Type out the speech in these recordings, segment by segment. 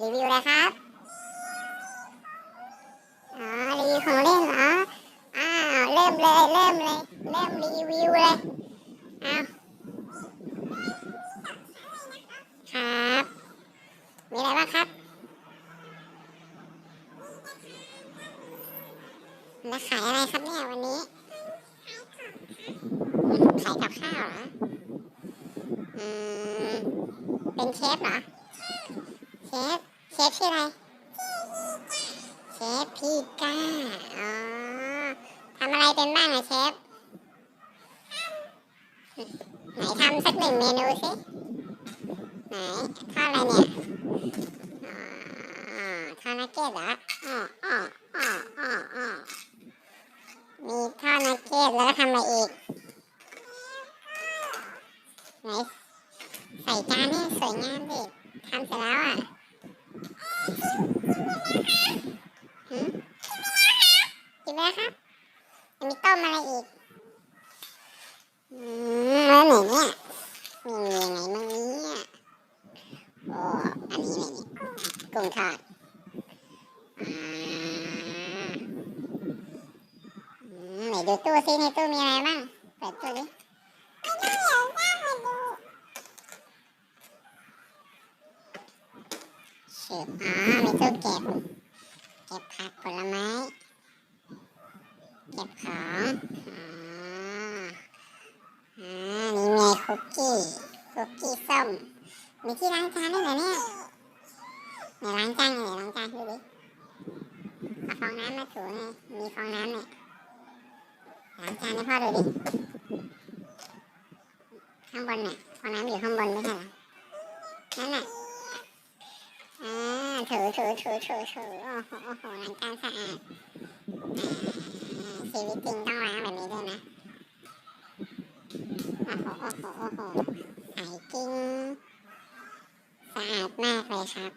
รีวิวอะไครับ อ๋อ รีวิวของเล่นเหรอ อ้าว เริ่มเลย เริ่มเลย เริ่มรีวิวเลยอ้าวครับ มีอะไรบ้างครับ แล้ขายอะไรครับเนี่ยวันนี้ ขายกับข้าวเหรอ อืม เป็นเชฟเหรอ เชฟ เชฟชื่ออะไร เชฟพี่ก้า อ๋อทำอะไรเป็นบ้างอะเชฟ ไหนทำสักหนึ่งเมนูสิไหนทอดอะไรเนี่ยอ๋อทอดนักเก็ตเหรออ๋ออ๋ออ๋ออ๋ออ๋อมีทอดนักเก็ตแล้วก็ทำอะไรอีก ไหนใส่จานให้สวยงามดิทำเสร็จแล้วอะ หืมกินไปแล้วครับยังมีต้มอะไรอีกอืมแล้วไหนเนี่ยมียังไงมั่งเนี่ยโอ้อันนี้อะไรเนี่ยกุ้งทอดอืมไหนดูตู้ซิในตู้มีอะไรบ้างเปิดตู้ดิเสิร์ฟอ๋ อมีตู้เก็บ เก็บผักผลไม้ เก็บของอ๋ออ่านี่ไงคุกกี้ คุกกี้ส้ม มีที่ล้างจานด้วยเหรอเนี่ยไหนล้างจานไหนล้างจานดูดิเอาฟองน้ำมาถูไงมีฟองน้ำเนี่ยล้างจานให้พ่อดูดิ ข้างบนเนี่ยฟองน้ำอยู่ข้างบนไม่ใช่เหรอ นั่นน่ะาถูถูถูถูถูโอ้โหโอ้โหล้างจานสะอาดอ่าชีวิตจริงต้องล้างแบบนี้ด้วยนะ โอ้โหโอ้โหโอ้โหใส่กิ้งสะอาดมากเลยครับ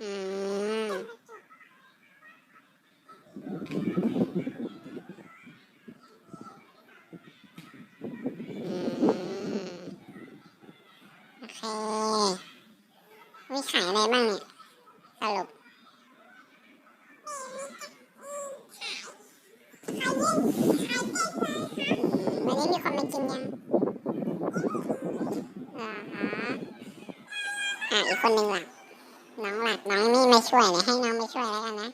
อืม อืม โอเค มี ขายอะไรบ้างเนี่ยสรุปวันนี้มีคนมากินยังอ่าฮะอะอีกคนหนึ่งหลักน้องหลักน้องนี่ไม่ช่วยเลยให้น้องไม่ช่วยแล้วกันนะ